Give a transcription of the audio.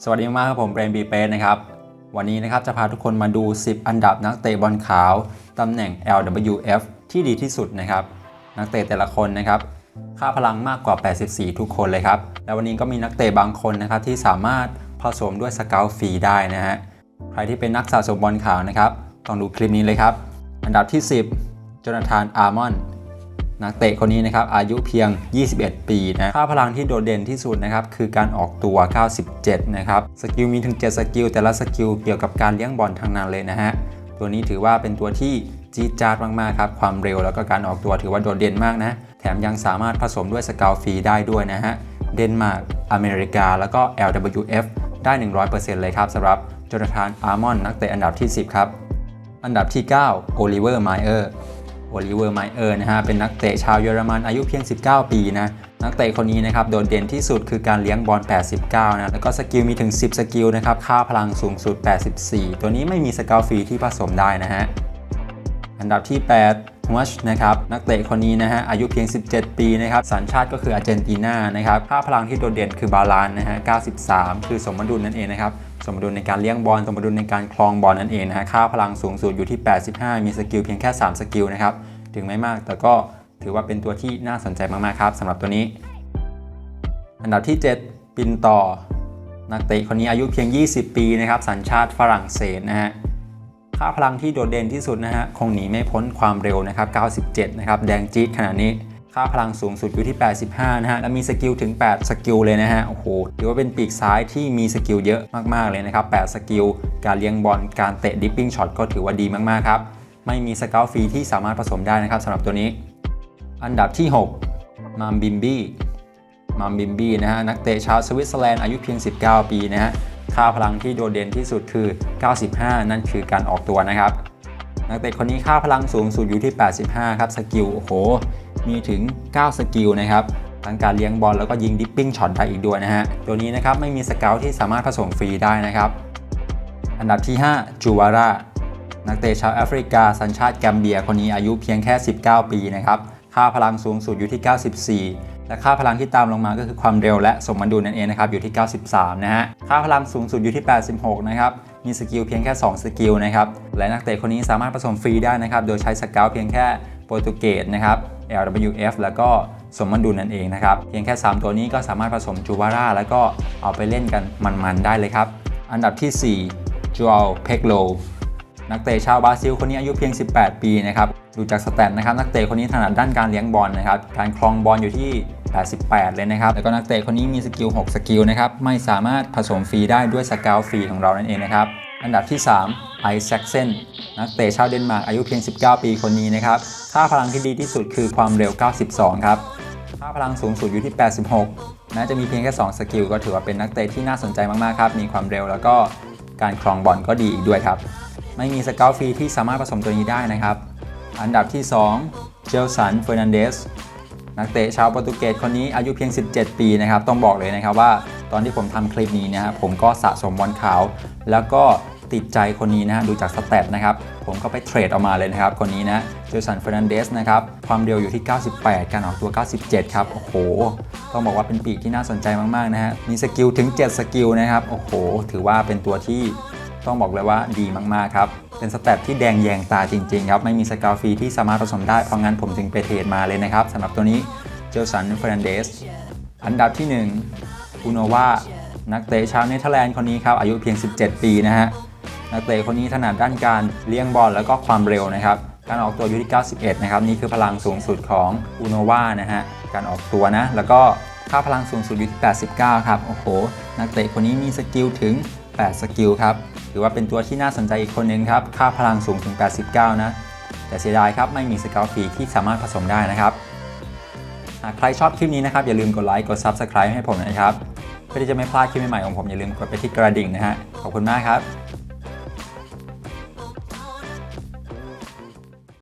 สวัสดีมากครับผมเบรนบีเปนะครับ วันนี้นะครับจะพาทุกคนมาดู 10 อันดับนักเตะบอลขาว ตำแหน่ง LWF ที่ดีที่สุดนะครับ นักเตะแต่ละคนนะครับ ค่าพลังมากกว่า 84 ทุกคนเลยครับ และวันนี้ก็มีนักเตะบางคนนะครับที่สามารถผสมด้วยสเกลฟรีได้นะฮะ ใครที่เป็นนักสะสมบอลขาวนะครับ ต้องดูคลิปนี้เลยครับ อันดับที่ 10โจนาธานอาร์มอน นักเตะคนนี้นะครับอายุเพียง 21 ปีนะค่าพลังที่โดดเด่นที่สุดนะครับคือการออกตัว 97 นะครับ สกิลมีถึง 7 สกิล แต่ละสกิลเกี่ยวกับการเลี้ยงบอลทางนั้นเลยนะฮะ ตัวนี้ถือว่าเป็นตัวที่จี๊ดจ๊าดมากๆครับ ความเร็วแล้วก็การออกตัวถือว่าโดดเด่นมากนะ แถมยังสามารถผสมด้วยสกาวฟรีได้ด้วยนะฮะ เดนมาร์ก อเมริกา แล้วก็ LWF ได้ 100%เลยครับสำหรับโจนาธานอาร์มอนนักเตะอันดับที่ 10 ครับ อันดับที่ 9 โอลิเวอร์ไมเออร์ โอลิเวอร์ไมเออร์นะฮะเป็นนักเตะชาวเยอรมันอายุเพียง 19 ปีนะนักเตะคนนี้นะครับโดดเด่นที่สุดคือการเลี้ยงบอล 89 นะแล้วก็สกิลมีถึง 10 สกิลนะครับค่าพลังสูงสุด 84 ตัวนี้ไม่มีสกลฟรีที่ผสมได้นะฮะอันดับที่ 8ฮัวชนะครับนักเตะคนนี้นะฮะอายุเพียง 17 ปีนะครับสัญชาติก็คืออาร์เจนตินานะครับค่าพลังที่โดดเด่นคือบาลานนะฮะ93 คือสมดุลนั่นเองนะครับสมดุลในการเลี้ยงบอลสมดุลในการคลองบอลนั่นเองนะฮะค่าพลังสูงสุดอยู่ที่ 85 มีสกิลเพียงแค่ 3 สกิลนะครับ ถึงไม่มาก แต่ก็ถือว่าเป็นตัวที่น่าสนใจมากๆครับสำหรับตัวนี้ อันดับที่ 7 ปินต่อ นักเตะคนนี้อายุเพียง 20 ปีนะครับสัญชาติฝรั่งเศสนะฮะค่าพลังที่โดดเด่นที่สุดนะฮะคงหนีไม่พ้นความเร็วนะครับ 97 นะครับแดงจี๊ดขนาดนี้ค่าพลังสูงสุดอยู่ที่ 85 นะฮะ และมีสกิลถึง 8 สกิลเลยนะฮะ โอ้โห ถือว่าเป็นปีกซ้ายที่มีสกิลเยอะมาก ๆ เลยนะครับ 8 สกิล การเลี้ยงบอล การเตะดิปปิ้งช็อตก็ถือว่าดีมาก ๆ ครับ ไม่มีสเกลฟรีที่สามารถผสมได้นะครับสำหรับตัวนี้ อันดับที่ 6มามบิมบี้มัมบิมบี้นะฮะนักเตะชาวสวิตเซอร์แลนด์อายุเพียง 19 ปีนะฮะค่าพลังที่โดดเด่นที่สุดคือ 95 นั่นคือการออกตัวนะครับ นักเตะคนนี้ค่าพลังสูงสุดอยู่ที่ 85 ครับสกิลโอ้โห มีถึง 9 สกิลนะครับทั้งการเลี้ยงบอลแล้วก็ยิงดิปปิ้งช็อตได้อีกด้วยนะฮะ ตัวนี้นะครับไม่มีสเกลที่สามารถผสมฟรีได้นะครับ อันดับที่ 5 จูวาร่า นักเตะชาวแอฟริกาสัญชาติแกมเบียคนนี้อายุเพียงแค่ 19 ปีนะครับ ค่าพลังสูงสุดอยู่ที่ 94 และค่าพลังที่ตามลงมาก็คือความเร็วและสมดุลนั่นเองนะครับอยู่ที่ 93 นะฮะ ค่าพลังสูงสุดอยู่ที่ 86 นะครับมีสกิลเพียงแค่ 2 สกิลนะครับ และนักเตะคนนี้สามารถผสมฟรีได้นะครับ โดยใช้สเกลเพียงแค่โปรตุเกสนะครับ LWF แล้วก็สมดุลนั่นเองนะครับ เพียงแค่ 3 ตัวนี้ก็สามารถผสมจูวาร่าแล้วก็เอาไปเล่นกันมันๆได้เลยครับ อันดับที่ 4จูอัลเพกโล นักเตะชาวบราซิลคนนี้อายุเพียง 18 ปีนะครับ ดูจากสแตทนะครับนักเตะคนนี้ถนัดด้านการเลี้ยงบอลนะครับ การคลองบอลอยู่ที่ 88 เลยนะครับ แล้วก็นักเตะคนนี้มีสกิล 6 สกิลนะครับ ไม่สามารถผสมฟรีได้ด้วยสเกลฟรีของเรานั่นเองนะครับ อันดับที่ 3 ไอแซคเซน นักเตะชาวเดนมาร์กอายุเพียง 19 ปีคนนี้นะครับ ค่าพลังที่ดีที่สุดคือความเร็ว 92 ครับ ค่าพลังสูงสุดอยู่ที่ 86 แม้จะมีเพียงแค่ 2 สกิลก็ถือว่าเป็นนักเตะที่น่าสนใจมากๆ ครับ มีความเร็วแล้วก็การครองบอลก็ดีอีกด้วยครับ ไม่มีสเกลฟรีที่สามารถผสมตัวนี้ได้นะครับ อันดับที่ 2 เจลสันเฟอร์นันเดสนักเตะชาวโปรตุเกสคนนี้อายุเพียง 17 ปีนะครับ ต้องบอกเลยนะครับว่าตอนที่ผมทำคลิปนี้นะครับผมก็สะสมบอลขาว แล้วก็ติดใจคนนี้นะฮะดูจากสแตทนะครับ ผมก็ไปเทรดออกมาเลยนะครับ คนนี้นะเจลสันเฟอร์นันเดสนะครับ ความเร็วอยู่ที่ 98 การออกตัว 97 ครับ โอ้โห ต้องบอกว่าเป็นปีกที่น่าสนใจมาก ๆ นะฮะมีสกิลถึง 7 สกิลนะครับ โอ้โห ถือว่าเป็นตัวที่ ต้องบอกเลยว่าดีมากๆครับ เป็นสแตทที่แดงแยงตาจริงๆครับ ไม่มีสกาฟรีที่สามารถผสมได้ เพราะงั้นผมจึงไปเทรดมาเลยนะครับสำหรับตัวนี้เจลสันเฟอร์นันเดสอันดับที่1อุโนวานักเตะชาวเนเธอร์แลนด์คนนี้ครับ อายุเพียง 17 ปีนะฮะ นักเตะคนนี้ถนัดด้านการเลี้ยงบอลแล้วก็ความเร็วนะครับ การออกตัวอยู่ที่ 91 นะครับ นี่คือพลังสูงสุดของอุโนวานะฮะ การออกตัวนะ แล้วก็ค่าพลังสูงสุดอยู่ที่ 89 ครับ โอ้โห นักเตะคนนี้มีสกิลถึง 8 สกิลครับถือว่าเป็นตัวที่น่าสนใจอีกคนนึงครับ ค่าพลังสูงถึง 89 นะ แต่เสียดายครับ ไม่มีสเกลฟรีที่สามารถผสมได้นะครับ หากใครชอบคลิปนี้นะครับ อย่าลืมกดไลค์ กด Subscribe ให้ผมนะครับ เพื่อที่จะไม่พลาดคลิปใหม่ๆของผมอย่าลืมกดไปที่กระดิ่งนะฮะ ขอบคุณมากครับ